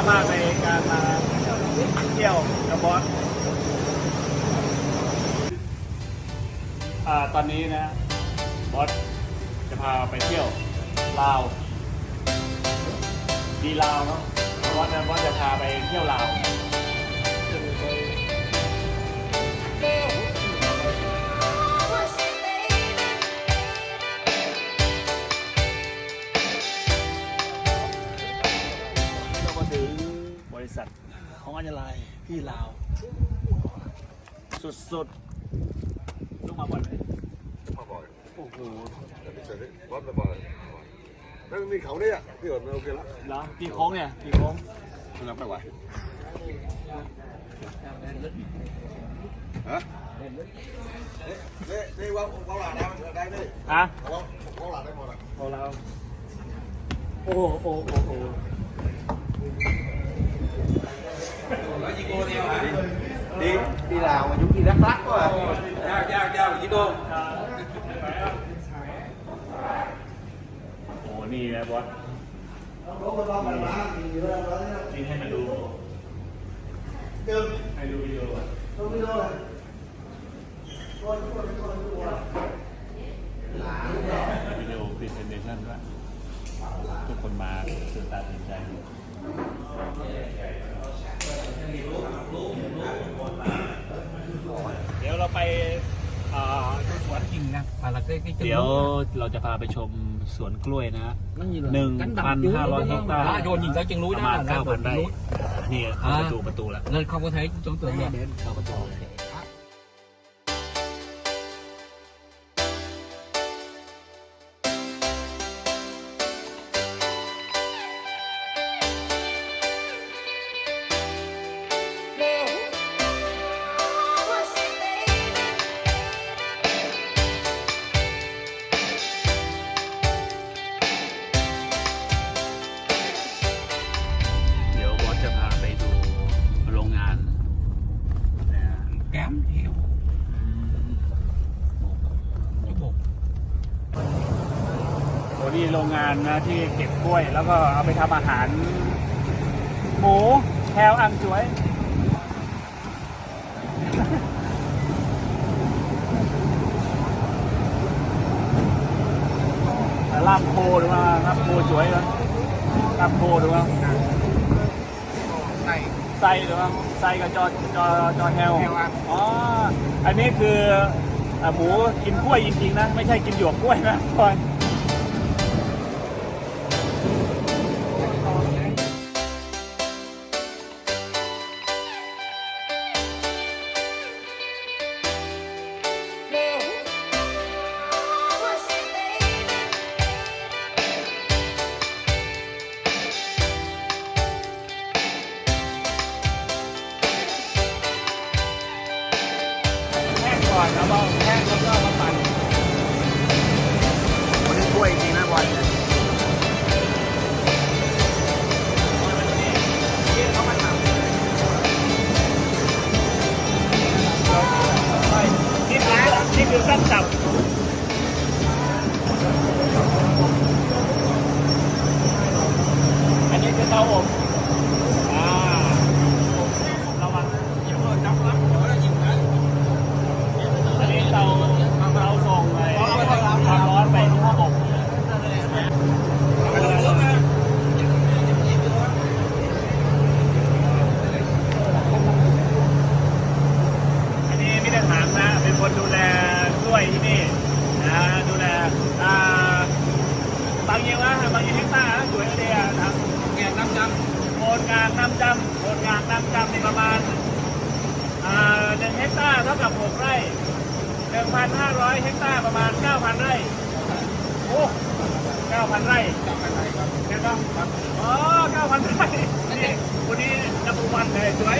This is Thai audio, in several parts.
ามากในการมาเที่ยวกับบอสตอนนี้นะบอสจะพาไปเที่ยวลาวดีลาวเนาะบอสนะบอสจะพาไปเที่ยวลาว ษัทของอัญญาลายที่ลาว สุดๆลูกมาบ่อยไหมมาบ่อยโอ้โหแต่ไม่เสร็จเลยวัดมาบ่อยนั่นมีเขาเนี่ยพี่เอิญโอเคแล้วเหรอกี่โค้งเนี่ยกี่โค้งคุณรับไม่ไหวฮะเน่เน่ว่าเขาหลาได้ได้เน่ฮะเขาเขาหลาได้หมดอะของเราโอ้โหโอ้ โหโอ้โห đi đi lào mà chúng đi đắk lắc quá à. Chào, chào, chào, chị Đô. โอ้โหนี่นะบอสนี่ให้มาดูให้ดูวิดีโอก่อนวิดีโอพรีเซนเทชันด้วยทุกคนมาตื่นตาตื่นใจเดี๋ยวเราไปอ่าดูสวน Nhìn nè, phải là cái cái chân เดี๋ยว lúa. เราจะพาไปชมสวนกล้วยนะ nó như là หนึ่ง cánh พัน đồng dưới ห้าร้อย đó, เฮก đúng ตา không? ร์ Đó, rồi nhìn tới chân núi ประ đó มาณ là เก้า ra พัน được ไร่ núi. นี่เข้าประตูประตูแล้ว Nên không có thấy tưởng tượng được. เข้าประตู รงงานนะที่เก็บกล้วย แล้วก็เอาไปทำอาหาร หมูแคลอังสวย ลาบโคหรือว่าลาบโคสวยนะลาบโคหรือว่า Này, ไส้หรือว่าไส้กับจอจอจอแฮลแฮลอันอ๋อ อันนี้คืออะหมูกินกล้วยจริงๆนะ ไม่ใช่กินหยวกกล้วยนะก่อน นี่คือขั้นต่ำอันนี้คือเตาอบอ่าระวัง อันนี้เราเราส่งไปความร้อนไปที่ห้องอบอันนี้มิตรฐานนะ เป็นคนดูแลกล้วยที่นี่นะดูแลอ่าบางเยี่ยงนะบางเยี่ยงเฮกตาร์นะสวยเลยอะนะครับ nghe năm trăm. โคนงานน้ำจำโคนงานน้ำจำในประมาณอ่าหนึ่งเฮกตาร์เท่ากับหกไร่หนึ่งพันห้าร้อยเฮกตาร์ประมาณเก้าพันไร่ โอ้เก้าพันไร่เห็นปะอ๋อเก้าพันไร่นี่วันนี้นับวันเลยสวย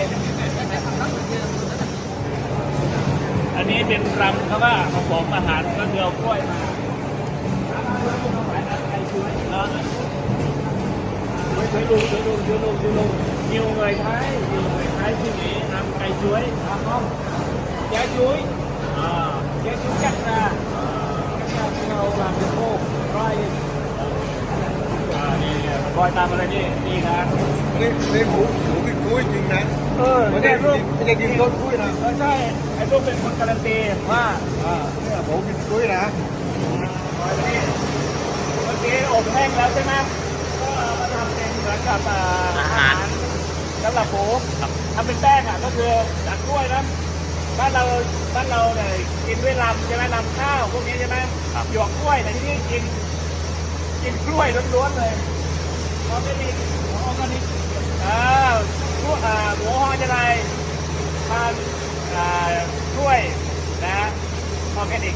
อันนี้ เป็นรำครับว่าเอมอาหารก็คือเอากล้วยมาช่วยลุงช่วยลุงช่วยลุงช่วยลุงยิวเงยท้ายยิวเงยท้ายที่นี้นำไก่ช่วยทำห้องยาช่วยยาช่วยจักรราจักรราที่เราวางเป็นโลกร้อยนี่บอยตามอะไรนี่นี่นะนี่นี่หูหูเป็นกุ้ยจริงนะ เออไม่ได้ลูกไม่ได้กินต้นกุ้ยนะเออใช่ไอ้ลูกเป็นคนการันตีว่าอ่าเนี่ยหมูกินกุ้ยนะเมื่อกี้อบแห้งแล้วใช่ไหมก็มาทำเป็นเหมือนกับอาหารสำหรับหมูทำเป็นแป้งอะก็คือจากกล้วยนะบ้านเราบ้านเราเนี่ยกินด้วยลำใช่ไหมลำข้าวพวกนี้ใช่ไหมหยวกกล้วยแต่ที่นี่กิน กินกล้วยล้วนๆเลยออร์แกนิกออร์แกนิก อ่าผู้อ่าหมูฮอจะได้ทานอ่าถ้วยนะออร์แกนิก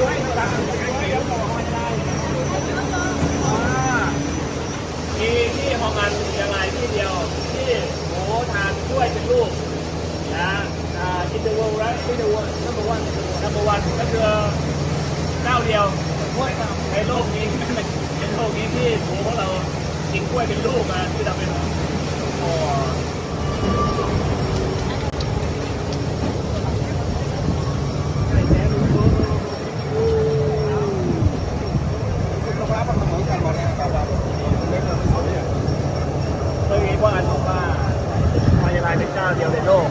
ย้วยต่างๆไก่ย้วยเดี๋ยวต่อมาได้มีที่ห้องอันยังไงที่เดียวที่หมูทานกล้วยเป็นลูกนะอ่าอินเดอร์เวิลด์ไรอินเดอร์เวิลด์นัมเบอร์วันนัมเบอร์วันก็คือเจ้าเดียวในโลกนี้ในโลกนี้ที่หมูของเรา กินกล้วยเป็นลูกมาที่เราเป็นโอ้ ลูกค้ามันเหมือนกันหมดเนี่ยครับครับเล็กมันไม่สวยเนี่ย เมื่อกี้พ่ออันบอกว่าพายาลายเป็นเจ้าเดียวในโลก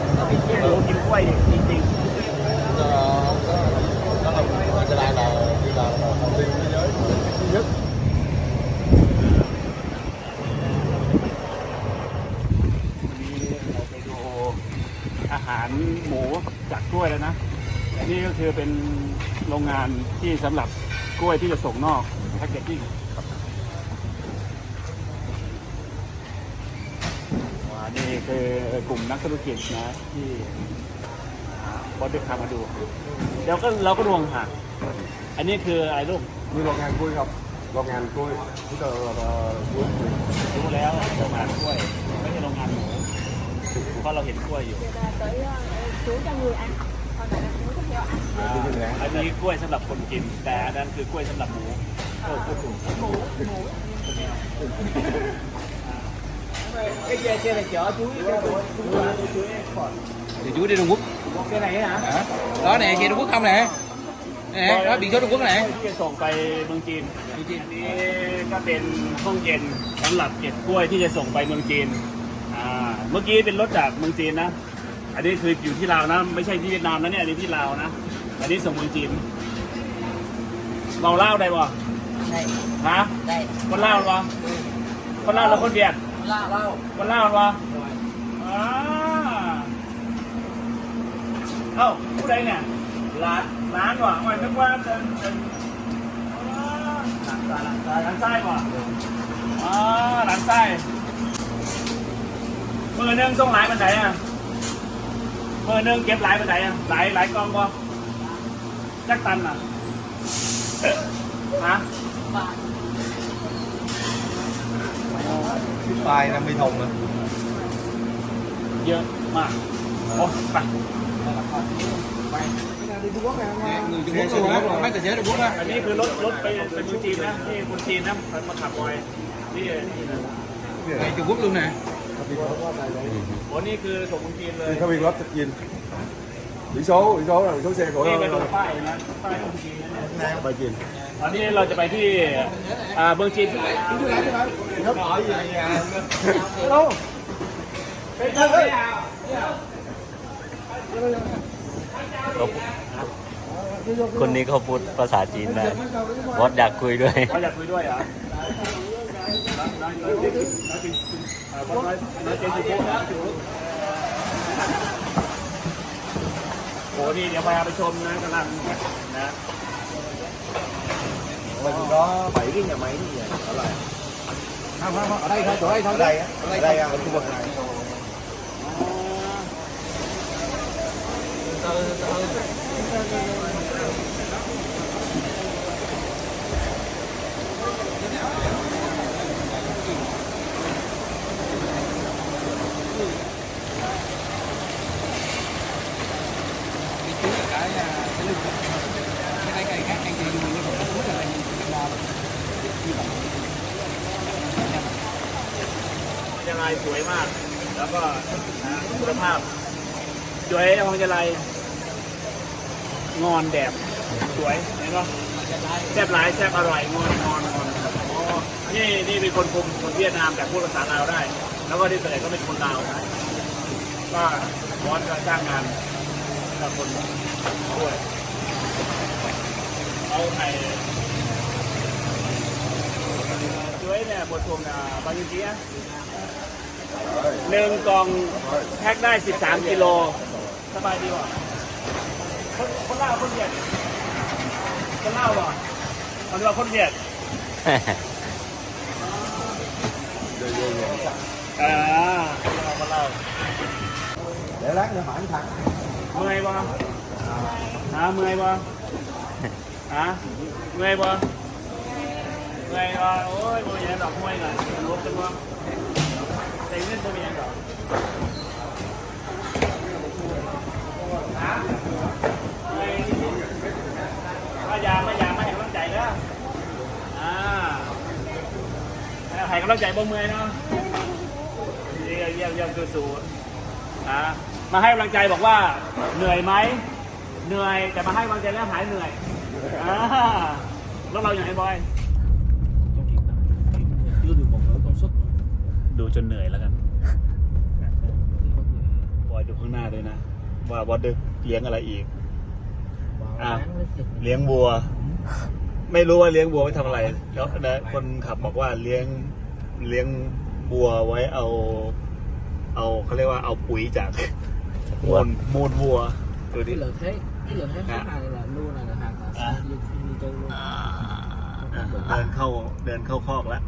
ที่รู้กินกล้วยจริง ก็ก็ก็จะได้เราที่เราเราทำดีเยอะเยอะ ๆวันนี้เราไปดูอาหารหมูจากกล้วยแล้วนะอันนี้ก็คือเป็นโรงงานที่สำหรับกล้วยที่จะส่งนอกแพ็กเกจจิ้งว้านี่คือกลุ่มนักธุรกิจนะที่บอสเด็กพามาดู เดี๋ยวก็เราก็ดวงค่ะอันนี้คืออะไรลูกนี่โรงงานกุ้ยครับโรงงานกุ้ยที่เราเรากุ้ยรู้แล้วโรงงานกล้วยไม่ใช่โรงงานหมูเพราะเราเห็น กล้วยอยู่ là tới ờ, chú cho người ăn còn lại là chú cho heo ăn อันนี้กล้วยสำหรับคนกิน แต่อันนั้นคือกล้วยสำหรับหมูเออพูดถูก mũ mũ cái dê xe này chở chú Thì chú đi Trung Quốc cái này hả Hả? Đó nè, kia Trung Quốc không nè Nè, đó biển số Trung Quốc nè ที่จะส่งไปเมืองจีนอันนี้ก็เป็นห้องเย็นสำหรับเก็บกล้วยที่จะส่งไปเมืองจีนอ่า เมื่อกี้เป็นรถจากเมืองจีนนะ อันนี้คืออยู่ที่ลาวนะ ไม่ใช่ที่เวียดนามนะเนี่ยอันนี้ที่ลาวนะ อันนี้ส่งเมืองจีนเมาเหล้าได้ปะ đây ฮะ đây คนเล่าวปะคนเล่าวแล้วคนเบียด lao lao คนเล่าวปะอ่าเอ้าผู้ใดเนี่ยร้านร้านวะมันนึกว่าเป็นเป็นอ่าหลังซ้ายหลังซ้ายหลังซ้ายวะอ่าหลังซ้าย มือหนึงส่งหลายปันไหนอะมือหนึงเก็บหลายปันไหนอะหลายหลายกองปะจักตันอะฮะ Bài là mì thùng nè เยอะมากโอ้ไป Nè, người Trung Quốc luôn á, mấy tài xế Trung Quốc á อันนี้คือรถรถไปไปเมืองจีนนะที่คนจีนนะมันมาขับไว้ที่นี่นะ Này Trung Quốc luôn nè โอ้นี่คือส่งเมืองจีนเลย thì các vị lắp thật nhìn biển số biển số là biển số xe của นี่เป็นรถป้ายนะป้ายเมืองจีนนะเนี่ย bài nhìn ตอนนี้เราจะไปที่อ่าเมืองจีน đâu เป็นเท่าไหร่คนนี้เขาพูดภาษาจีนได้วอดอยากคุยด้วยเขาอยากคุยด้วยเหรอ น้อยน้อยเจ๊กินน้อยกินอ่าน้อยน้อยเจ๊กินโจ๊กนะโอ้นี่เดี๋ยวพาไปชมนะกำลังนะ mình có bảy cái nhà máy như vậy ở lại Không, không, không, ở đây thôi, chỗ đây thôi ở đây á ở đây ở khu vực này Đi chú ยลายสวยมาก แล้วก็คุณภาพ สวยของยาลายงอนแดดสวยเห็นปะแซ่บหลายแซ่บอร่อยงอนงอนงอนนี่นี่เป็นคนคุมคนเวียดนามแต่พูดภาษาลาวได้ แล้วก็ที่เต่ก็เป็นคนลาวก็บอสก็จ้างงาน กับคนด้วยเอาไทย chuối nè một thùng là bao nhiêu ký á หนึ่งกล่องแพ็คได้ 13 กิโล สบายดีว่ะคนคนเล่าวคนเวียดคนเล่าวว่ะคนว่าคนเวียดอ่าคนเล่าว để lát nữa hỏi thằng เมื่อยบ่ฮะเมื่อยบ่ฮะเมื่อยบ่เมื่อยบ่โอ้ยบ่มีหยังดอกเมื่อยหน่อยลุกขึ้นบ่แต่เงินบ่มีหยังดอกเมื่อยนิดๆมายามมายามมาให้กำลังใจเด้ออ่าให้กำลังใจบ่เมื่อยเนาะเยี่ยมเยี่ยมเยี่ยมสู้ๆนะ มาให้กำลังใจบอกว่าเหนื่อยไหมเหนื่อยแต่มาให้กำลังใจแล้วหายเหนื่อยอ่าแล้วเราอย่างไรบอย chưa được một nửa công suất ดูจนเหนื่อยแล้วกันบอยดูข้างหน้าด้วยนะ ว่าบอสดึกเลี้ยงอะไรอีกอะเลี้ยงวัว ไม่รู้ว่าเลี้ยงวัวไว้ทำอะไรแล้วนะคนขับบอกว่าเลี้ยงเลี้ยงวัวไว้เอา เอาเขาเรียกว่าเอาปุ๋ยจาก มูลมูลวัวดูดิ cái lợi thế cái lợi thế À. này là nuôi này là hàng là À. như như tôi luôn อะเดินเข้าเดินเข้าคอกแล้ว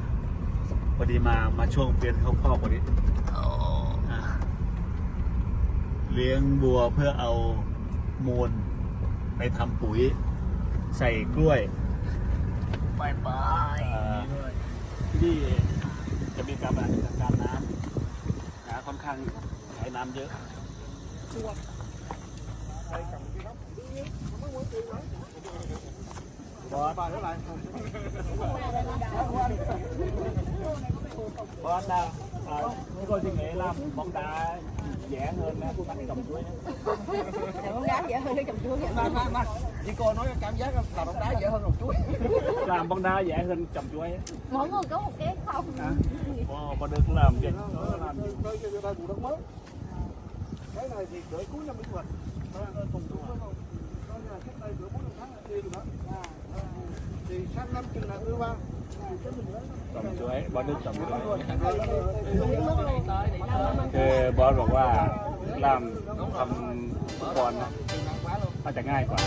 พอดีมามาช่วงเปลี่ยนเข้าคอกพอดีอะเลี้ยงบัวเพื่อเอามูลไปทำปุ๋ย ใส่กล้วยบายบายที่นี่จะมีการจัดการน้ำนะค่อนข้างใช้น้ำเยอะ บอสบอสเท่าไหร่บอสนะอ่านี่ก็สิ่งไหนล่ำบอง đá dễ hơn nè bánh cầm chuối Để bóng đá dễ hơn cái chồng chuối vậy. chị cô nói cảm giác là bóng đá dễ hơn một chuối làm bóng đá dễ hơn cầm chuối Mỗi người có một cái không. à, bò, bò được làm gì làm gì cái cái này thì gửi cuối năm bình thuận mà là cùng đúng với rồi đó là cách đây gửi bốn năm tháng là đi rồi đó. À, thì sang năm chừng nào ưa ba tầm chuối bỏ đến tầm chuối thì bỏ rồi qua làm thầm còn nó chẳng ai quá.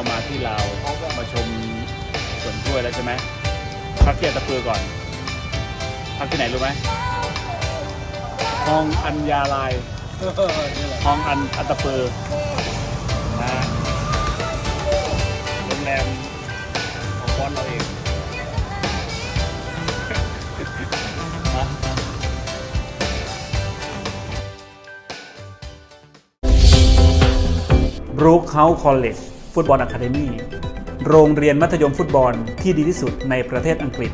เรามาที่ลาวมาชมสวนกล้วยแล้วใช่ไหมพักเกียรตะปือก่อนพักที่ไหนรู้ไหมห้องอัญญาลายห้องอันอันตะปือนะโรงแรมของบอสเราเองนะบรูคเฮาส์คอลเลจ ฟุตบอลอะคาเดมีโรงเรียนมัธยมฟุตบอลที่ดีที่สุดในประเทศอังกฤษ